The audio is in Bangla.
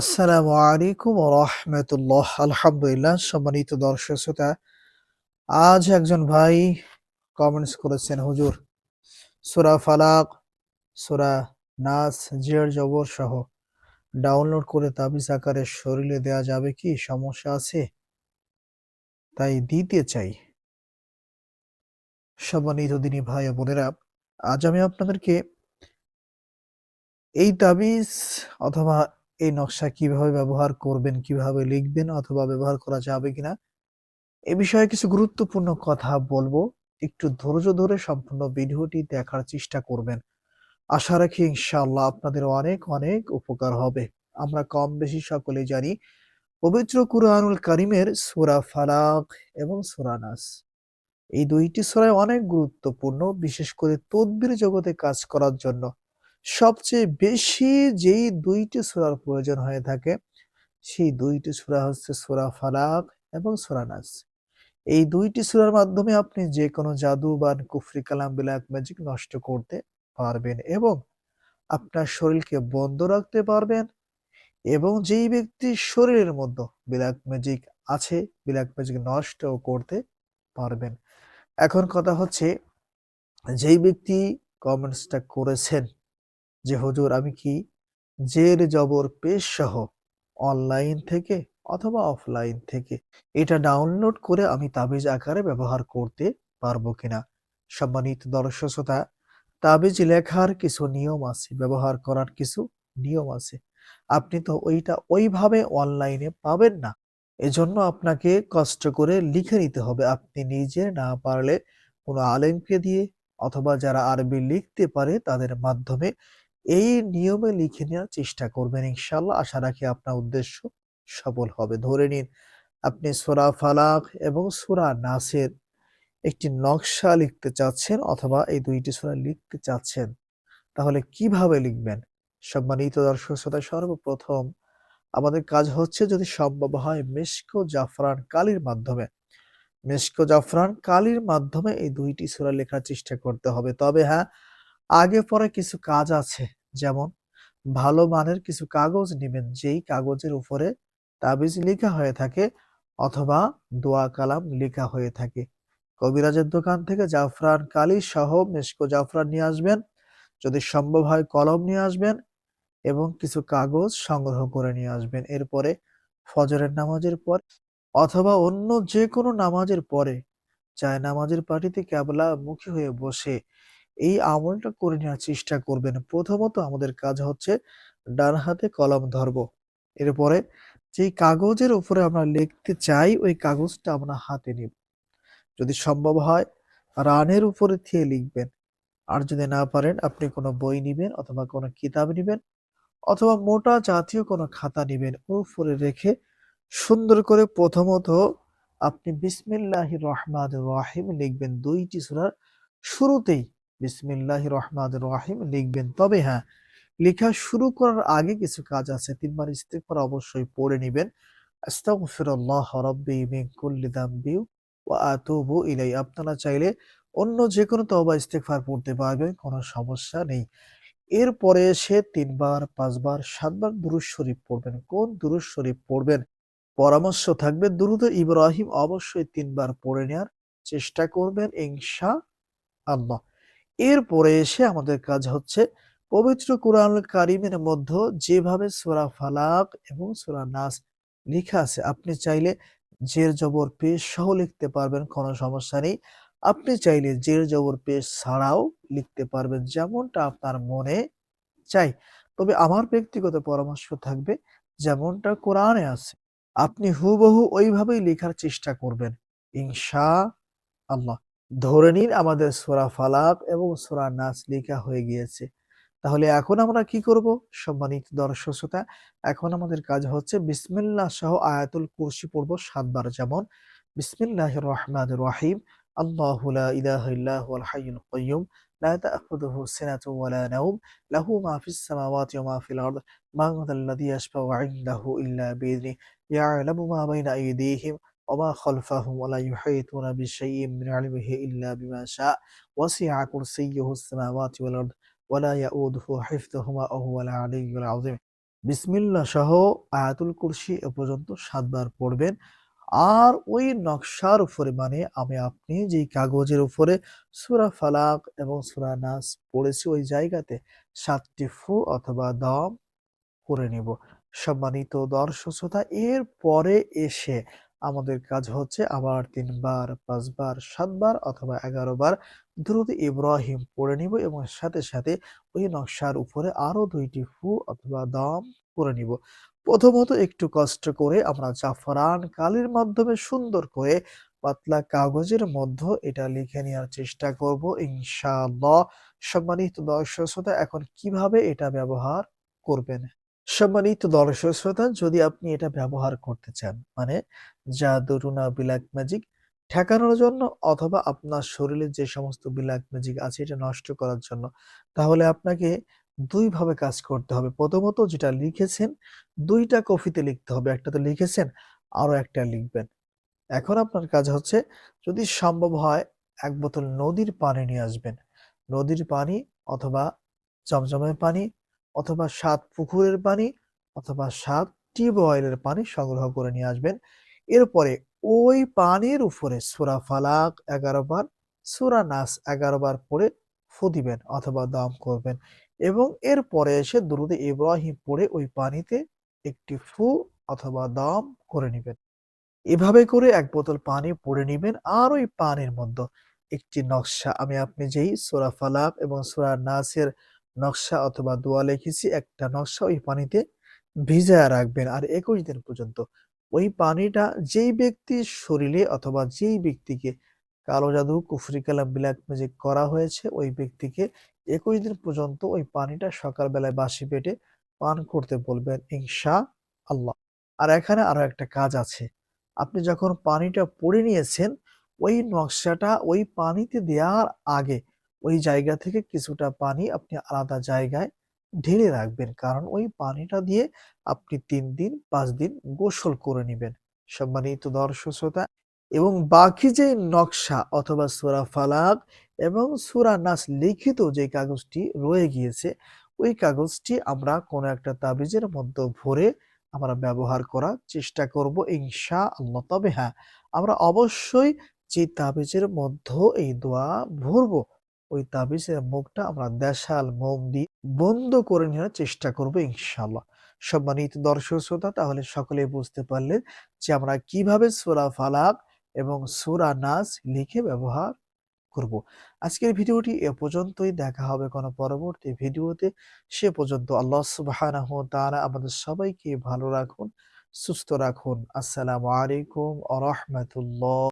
আসসালামু আলাইকুম রহমতুল্লাহ। আলহামদুলিল্লাহ, সম্মানিত দর্শক শ্রোতা, আজ একজন ভাই কমেন্টস করেছেন, হুজুর, সুরা ফালাক, সুরা নাস জের জবর সহ ডাউনলোড করে তাবিজ আকারে শরীরে দেয়া যাবে কি? সমস্যা আছে? তাই দিতে চাই। সম্মানিত দিনী ভাই বোনেরা, আজ আমি আপনাদেরকে এই তাবিজ অথবা এই নকশা কীভাবে ব্যবহার করবেন, কীভাবে লিখবেন অথবা ব্যবহার করা যাবে কিনা, এ বিষয়ে কিছু গুরুত্বপূর্ণ কথা বলব। একটু ধৈর্য ধরে সম্পূর্ণ ভিডিওটি দেখার চেষ্টা করবেন। আশা রাখি ইনশাআল্লাহ আপনাদের অনেক অনেক উপকার হবে। আমরা কম বেশি সকলেই জানি, পবিত্র কুরআনুল কারিমের সূরা ফালাক এবং সূরা নাস। এই দুইটি সূরায় অনেক গুরুত্বপূর্ণ, বিশেষ করে তদবির জগতে কাজ করার জন্য। সবচেয়ে বেশি যেই দুইটি সূরার প্রয়োজন হয়ে থাকে, সেই দুইটি সূরা হচ্ছে সূরা ফালাক এবং সূরা নাস। এই দুইটি সূরার মাধ্যমে আপনি যে কোনো জাদু বা কুফরি কালাম ব্ল্যাক ম্যাজিক নষ্ট করতে পারবেন এবং আপনার শরীরকে বন্ধ রাখতে পারবেন এবং যেই ব্যক্তি শরীরের মধ্যে ব্ল্যাক ম্যাজিক আছে ব্ল্যাক ম্যাজিক নষ্টও করতে পারবেন। এখন কথা হচ্ছে, যেই ব্যক্তি কমেন্টসটা করেছেন যে, হুজুর, আমি কি জের, জবর পেশ সহ অনলাইন থেকে অথবা অফলাইন থেকে এটা ডাউনলোড করে আমি তাবিজ আকারে ব্যবহার করতে পারব কিনা? সম্মানিত দর্শক শ্রোতা, তাবিজ লেখার কিছু নিয়ম আছে, ব্যবহার করার কিছু নিয়ম আছে। আপনি তো ওইটা ওইভাবে অনলাইনে পাবেন না। এজন্য আপনাকে কষ্ট করে লিখে নিতে হবে। আপনি নিজে না পারলে কোনো আলেমকে দিয়ে অথবা যারা আরবি লিখতে পারে তাদের মাধ্যমে এই নিয়মে লিখে নেওয়ার চেষ্টা করবেন ইনশাল্লাহ আশা রাখি আপনার উদ্দেশ্য সফল হবে। ধরে নিন, আপনি সোরা ফালাক এবং সোরা নাসের একটি নকশা লিখতে চাচ্ছেন অথবা এই দুইটি সোরা লিখতে চাচ্ছেন, তাহলে কীভাবে লিখবেন? সম্মানিত দর্শক শ্রোতা, সর্বপ্রথম আমাদের কাজ হচ্ছে যদি সম্ভব হয় মেশকো জাফরান কালির মাধ্যমে। মেশকো জাফরান কালির মাধ্যমে এই দুইটি সূরা লেখার চেষ্টা করতে হবে। তবে হ্যাঁ আগে পরে কিছু কাজ আছে। যেমন, ভালো মানের কিছু কাগজ নেবেন, যেই কাগজের উপরে তাবিজ লেখা হয়ে থাকে অথবা দোয়া কালাম লেখা হয়ে থাকে। কবিরাজের দোকান থেকে জাফরান কালি সহ মেশকো জাফরান নিয়ে আসবেন। যদি সম্ভব হয় কলম নিয়ে আসবেন এবং কিছু কাগজ সংগ্রহ করে নিয়ে আসবেন। এরপরে ফজরের নামাজের পর অথবা অন্য যে কোনো নামাজের পরে, চায় নামাজের পার্টিতে ক্যাবলা মুখী হয়ে বসে এই আমলটা করে নেওয়ার চেষ্টা করবেন। প্রথমত আমাদের কাজ হচ্ছে ডান হাতে কলম ধরব। এরপরে যেই কাগজের উপরে আমরা লিখতে চাই, ওই কাগজটা আমরা হাতে নিব। যদি সম্ভব হয়, রানের উপরে থিয়ে লিখবেন। আর যদি না পারেন, আপনি কোনো বই নিবেন অথবা কোনো কিতাব নিবেন অথবা মোটা জাতীয় কোনো খাতা নিবেন, উপরে রেখে সুন্দর করে প্রথমত আপনি বিসমিল্লাহ রহমান রাহিম লিখবেন। দুইটি সুরার শুরুতেই বিসমিল্লাহ রহমান রাহিম লিখবেন। তবে হ্যাঁ লেখা শুরু করার আগে কিছু কাজ আছে, তিনবার ইস্তেগফার অবশ্যই পড়ে নেবেন। আস্তাগফিরুল্লাহ রাব্বি মিন কুল্লি যামবি ওয়া আতুবু ইলাই আপনারা চাইলে অন্য যে কোনো তওবা ইস্তেগফার পড়তে পারবেন, কোনো সমস্যা নেই। এরপরে এসে তিনবার, পাঁচবার, সাতবার দুরুজ শরীফ পড়বেন। কোন দুরুজ শরীফ পড়বেন? পরামর্শ থাকবে, দুরুদ ইব্রাহিম অবশ্যই তিনবার পড়ে নেওয়ার চেষ্টা করবেন ইনশা আল্লাহ এরপরে এসে আমাদের কাজ হচ্ছে পবিত্র কোরআন কারিমের মধ্যে যেভাবে সোরা ফালাক এবং সোরা নাস লেখা আছে, আপনি চাইলে জের জবর পেশ সহ লিখতে পারবেন, কোনো সমস্যা নেই। আপনি চাইলে জের জবর পেশ ছাড়াও লিখতে পারবেন, যেমনটা আপনার মনে চাই। তবে আমার ব্যক্তিগত পরামর্শ থাকবে যেমনটা কোরআনে আছে, আপনি হুবহু ওইভাবেই লেখার চেষ্টা করবেন, ইনশা আল্লাহ। ধরে নিন আমাদের সোরা ফালাক এবং সোরা নাস লেখা হয়ে গিয়েছে। তাহলে এখন আমরা কি করব? সম্মানিত দর্শক শ্রোতা, এখন আমাদের কাজ হচ্ছে বিসমিল্লাহ সহ আয়াতুল কুরসি পড়ব সাতবার। যেমন বিসমিল্লাহ রহমান রহিম, আল্লাহ ইলাহা ইল্লা হুয়াল হাইয়ুল কাইয়্যুম, লা তাখুযুহু সিনাতু ওয়ালা নাওম, লাহু মা ফিস সামাওয়াতি ওয়া মা ফিল আরদ মান যাল্লাযী ইয়াশফাউ ইনদাহু ইল্লা বিইذনিহি ইয়ালামু মা বাইনা আইদিহিম وما خلفهم ولا يحيطون بشيء من علمه إلا بما شاء وسع كرسيه السماوات والأرض ولا يؤوده حفظهما وهو العلي العظيم বিসমিল্লাহ সহ আয়াতুল কুরসি এ পর্যন্ত সাতবার পড়বেন আর ওই নকশার উপরে মানে আমি আপনি যেই কাগজের উপরে সূরা ফালাক এবং সূরা নাস পড়েছি ওই জায়গাতে সাতটি ফু অথবা দম করে নিব সম্মানিত দর্শক শ্রোতা এর পরে এসে আমাদের কাজ হচ্ছে আবার তিনবার, পাঁচবার, সাতবার অথবা এগারো বার দ্রুত ইব্রাহিম পড়ে নিব এবং সাথে সাথে ওই নকশার উপরে আরও দুইটি ফু অথবা দম করে নিব। প্রথমত একটু কষ্ট করে আমরা জাফরান কালির মাধ্যমে সুন্দর করে পাতলা কাগজের মধ্যে এটা লিখে নেওয়ার চেষ্টা করব, ইনশাআল্লাহ। সম্মানিত দর্শক শ্রোতা, এখন কীভাবে এটা ব্যবহার করবেন? সম্মানিত দর্শক শ্রোতা, যদি আপনি এটা ব্যবহার করতে চান মানে জাদু টুনা ব্ল্যাক ম্যাজিক ঠেকানোর জন্য অথবা আপনার শরীরে যে সমস্ত ব্ল্যাক ম্যাজিক আছে এটা নষ্ট করার জন্য, তাহলে আপনাকে দুই ভাবে কাজ করতে হবে। প্রথমত যেটা লিখেছেন, দুইটা কপিতে লিখতে হবে। একটাতে লিখেছেন, আরও একটা লিখবেন। এখন আপনার কাজ হচ্ছে, যদি সম্ভব হয়, এক বোতল নদীর পানি নিয়ে আসবেন। নদীর পানি অথবা জমজমের পানি অথবা সাত পুকুরের পানি অথবা সাত টিউবওয়েলের পানি সংগ্রহ করে নিয়ে আসবেন। এরপরে ওই পানির উপরে সূরা ফালাক এগারো বার, সূরা নাস এগারো বার পড়ে ফু দিবেন অথবা দম করবেন এবং এরপরে এসে দুরুদে ইব্রাহিম পড়ে ওই পানিতে একটি ফু অথবা দম করে নেবেন। এভাবে করে এক বোতল পানি পড়ে নিবেন আর ওই পানির মধ্যে একটি নকশা আমি আপনি যেই সূরা ফালাক এবং সূরা নাসের নকশা অথবা দোয়া লিখেছি, একটা নকশা ওই পানিতে ভিজায়া রাখবেন। আর একুশ দিন পর্যন্ত ওই পানিটা যেই ব্যক্তির শরীরে অথবা যেই ব্যক্তিকে কালো জাদু, কুফরি কালাম ব্ল্যাক ম্যাজিক করা হয়েছে, ওই ব্যক্তিকে একুশ দিন পর্যন্ত ওই পানিটা সকালবেলায় বাসি পেটে পান করতে বলবেন ইনশা আল্লাহ আর এখানে আরও একটা কাজ আছে। আপনি যখন পানিটা পড়ে নিয়েছেন, ওই নকশাটা ওই পানিতে দেওয়ার আগে ওই জায়গা থেকে কিছুটা পানি আপনি আলাদা জায়গায় ঢেলে রাখবেন। কারণ ওই পানিটা দিয়ে আপনি তিন দিন, পাঁচ দিন গোসল করে নেবেন। সম্মানিত দর্শক শ্রোতা, এবং বাকি যে নকশা অথবা সুরা ফালাক এবং সুরা নাস লিখিত যে কাগজটি রয়ে গিয়েছে, ওই কাগজটি আমরা কোনো একটা তাবিজের মধ্যে ভরে আমরা ব্যবহার করার চেষ্টা করব ইনশা আল্লাহ তবে হ্যাঁ আমরা অবশ্যই যে তাবিজের মধ্যে এই দোয়া ভরবো ওই তাবিজের মুখটা আমরা দেশাল মোম দিয়ে বন্ধ করে নেওয়ার চেষ্টা করব ইনশাআল্লাহ। সম্মানিত দর্শক শ্রোতা, তাহলে সকলেই বুঝতে পারলেন যে আমরা কীভাবে সূরা ফালাক এবং সূরা নাস লিখে ব্যবহার করব। আজকের ভিডিওটি এ পর্যন্তই, দেখা হবে কোনো পরবর্তী ভিডিওতে। সে পর্যন্ত আল্লাহ ওয়া তাআলা আমাদের সবাইকে ভালো রাখুন, সুস্থ রাখুন। আসসালামু আলাইকুম ওয়া রাহমাতুল্লাহ।